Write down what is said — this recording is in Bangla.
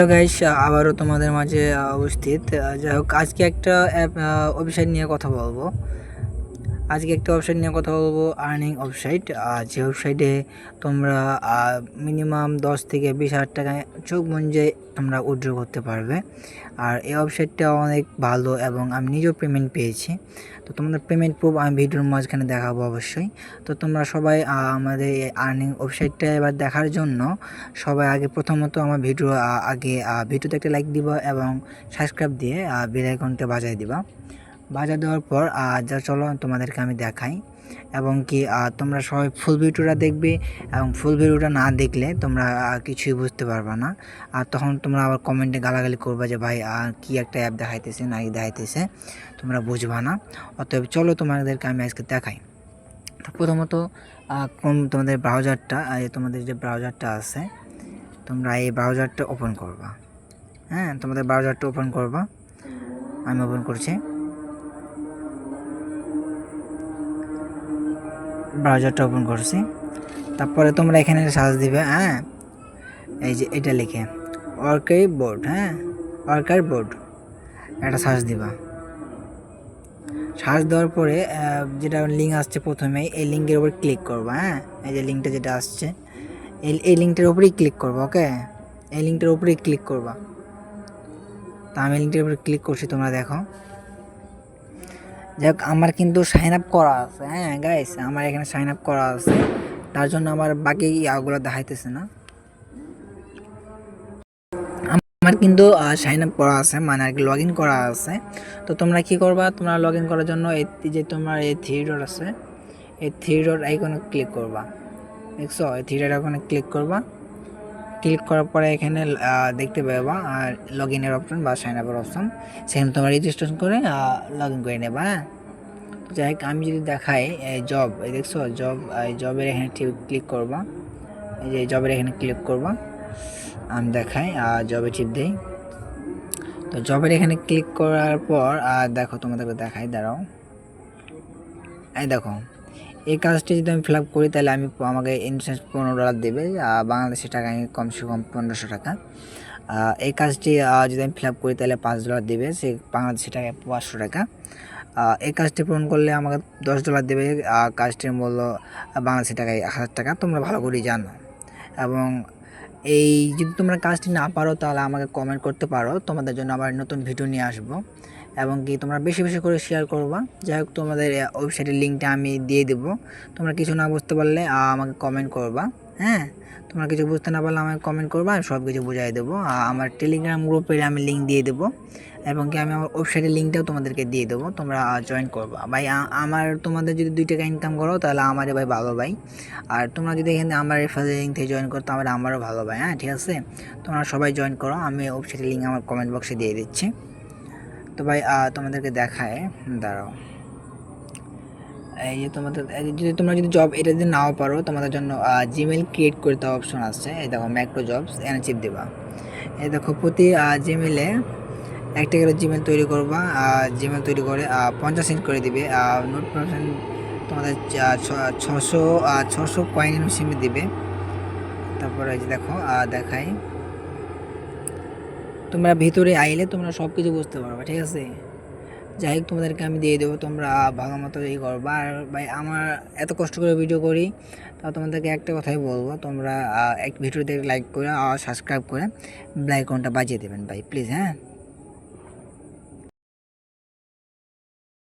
হ্যালো গাইস আবারও তোমাদের মাঝে উপস্থিত। যাই হোক, আজকে একটা অ্যাপ ওয়েবসাইট নিয়ে কথা বলব। আজকে একটা ওয়েবসাইট নিয়ে কথা বলব আর্নিং ওয়েবসাইট যে ওয়েবসাইটে তোমরা মিনিমাম দশ থেকে বিশ হাজার টাকায় চোখ মঞ্জে তোমরা উইড্রো করতে পারবে। আর এই ওয়েবসাইটটা অনেক ভালো এবং আমি নিজেও পেমেন্ট পেয়েছি। তো তোমাদের পেমেন্ট প্রুফ আমি ভিডিওর মাঝখানে দেখাবো অবশ্যই। তো তোমরা সবাই আমাদের আর্নিং ওয়েবসাইটটা এবার দেখার জন্য সবাই আগে প্রথমত আমার ভিডিও আগে ভিডিওতে একটা লাইক দিবা এবং সাবস্ক্রাইব দিয়ে বেল আইকনটা বাজায় দিবা। বাজা দেওয়ার পর যা চলো তোমাদেরকে আমি দেখাই। এবং কি তোমরা সবাই ফুল ভিডিওটা দেখবে এবং ফুল ভিডিওটা না দেখলে তোমরা কিছুই বুঝতে পারবে না। আর তখন তোমরা আবার কমেন্টে গালাগালি করবে যে, ভাই কি একটা অ্যাপ দেখাইতেছে, না দেখাইতেছে? তোমরা বুঝবা না। অতএব চলো তোমাদেরকে আমি আজকে দেখাই। তো প্রথমত কোন- তোমাদের ব্রাউজারটা তোমাদের যে ব্রাউজারটা আছে, তোমরা এই ব্রাউজারটা ওপেন করবা। হ্যাঁ তোমাদের ব্রাউজারটা ওপেন করবা। আমি ওপেন করছি। ব্রাউজারটা ওপেন করছি। তারপরে তোমরা এখানে সার্চ দিবে হ্যাঁ? এই যে এটা লিখে অর্কাই বোর্ড হ্যাঁ? অর্কার বোর্ড এটা সার্চ দিবা। সার্চ দেওয়ার পরে যেটা লিঙ্ক আসছে প্রথমেই, এই লিঙ্কের উপর ক্লিক করবা হ্যাঁ? এই যে লিঙ্কটা যেটা আসছে, এই এই লিঙ্কটার উপরেই ক্লিক করবা ওকে এই লিঙ্কটার উপরেই ক্লিক করবা। তা আমি লিঙ্কটার উপরে ক্লিক করছি, তোমরা দেখো। যাক, আমার কিন্তু সাইন আপ করা আছে হ্যাঁ গাইস আমার এখানে সাইন আপ করা আছে। তার জন্য আমার বাকি ইয়াগুলো দেখাইতেছে না। আমার কিন্তু সাইন আপ করা আছে মানে আর কি লগ ইন করা আছে। তো তোমরা কি করবা, তোমরা লগ ইন করার জন্য এই যে তোমার এই থ্রি ডট আছে, এই থ্রি ডট আইকনে ক্লিক করবা। দেখছ? এই থ্রি ডট আইকনে ক্লিক করবা। ক্লিক করার পরে এখানে দেখতে পাবা আর লগ ইনের অপশন বা সাইন আপের অপশন সেখানে তোমরা রেজিস্ট্রেশন করে লগ ইন করে নেবা হ্যাঁ? তো যাই হোক, আমি যদি দেখাই জব এই দেখছ জব জবের এখানে ক্লিক করবা। এই যে জবের এখানে ক্লিক করবা। আমি দেখাই আর জবে টিপ দেই। তো জবের এখানে ক্লিক করার পর আর দেখো তোমাদেরকে দেখাই, দাঁড়াও। এই দেখো এই কাজটি যদি আমি ফিল আপ করি, তাহলে আমি আমাকে ইন্স্যুরেন্স পনেরো ডলার দেবে বাংলাদেশি টাকায় কমসে কম পনেরোশো টাকা। এই কাজটি যদি আমি ফিল আপ করি, তাহলে পাঁচ ডলার দেবে, সে বাংলাদেশি টাকায় পাঁচশো টাকা। এই কাজটি পূরণ করলে আমাকে দশ ডলার দেবে কাজটির মূল্য বাংলাদেশি টাকায় এক হাজার টাকা। তোমরা ভালো করেই জানো। এবং এই, যদি তোমরা কাজটি না পারো, তাহলে আমাকে কমেন্ট করতে পারো। তোমাদের জন্য আবার নতুন ভিডিও নিয়ে আসব। এবং কি তোমরা বেশি বেশি করে শেয়ার করবা। যাই হোক, তোমাদের ওয়েবসাইটের লিঙ্কটা আমি দিয়ে দেবো। তোমরা কিছু না বুঝতে পারলে আমাকে কমেন্ট করবা হ্যাঁ? তোমরা কিছু বুঝতে না পারলে আমাকে কমেন্ট করবা, আমি সব কিছু বুঝাই দেবো। আমার টেলিগ্রাম গ্রুপের আমি লিঙ্ক দিয়ে দেবো। এবং কি আমি আমার ওয়েবসাইটের লিঙ্কটাও তোমাদেরকে দিয়ে দেবো, তোমরা জয়েন করবা। ভাই আমার, তোমাদের যদি দুই টাকা ইনকাম করো, তাহলে আমারই ভাই ভালো ভাই। আর তোমরা যদি এখানে আমার রেফারেল লিঙ্ক থেকে জয়েন করো, তাহলে আমারও ভালো ভাই হ্যাঁ? ঠিক আছে? তোমরা সবাই জয়েন করো, আমি ওয়েবসাইটের লিঙ্ক আমার কমেন্ট বক্সে দিয়ে দিচ্ছি। তো ভাই তোমাদেরকে দেখায়। দাঁড়াও। এই যে তোমাদের যদি তোমরা যদি জব এটা যদি নাও পারো, তোমাদের জন্য জিমেল ক্রিয়েট করতে অপশন আছে। এই দেখো ম্যাক্রো জবস এনে দেবা। এই দেখো, প্রতি জিমেলে একটা করে জিমেল তৈরি করবা। জিমেল তৈরি করে পঞ্চাশ সেন্ট করে দিবে। নোট পার্সেন্ট তোমাদের ছশো ছশো কয়েন সিমে দিবে। তারপরে দেখো দেখাই। তোমরা ভিতরে আইলে তোমরা সব কিছু বুঝতে পারবে, ঠিক আছে? যাই হোক, তোমাদেরকে আমি দিয়ে দেবো, তোমরা ভালো মতো ই করবা। আর ভাই, আমার এত কষ্ট করে ভিডিও করি তা তোমাদেরকে একটা কথাই বলব, তোমরা এক ভিডিও দেখে লাইক করে, আর সাবস্ক্রাইব করে ব্লাইকনটা বাজিয়ে দেবেন ভাই প্লিজ হ্যাঁ?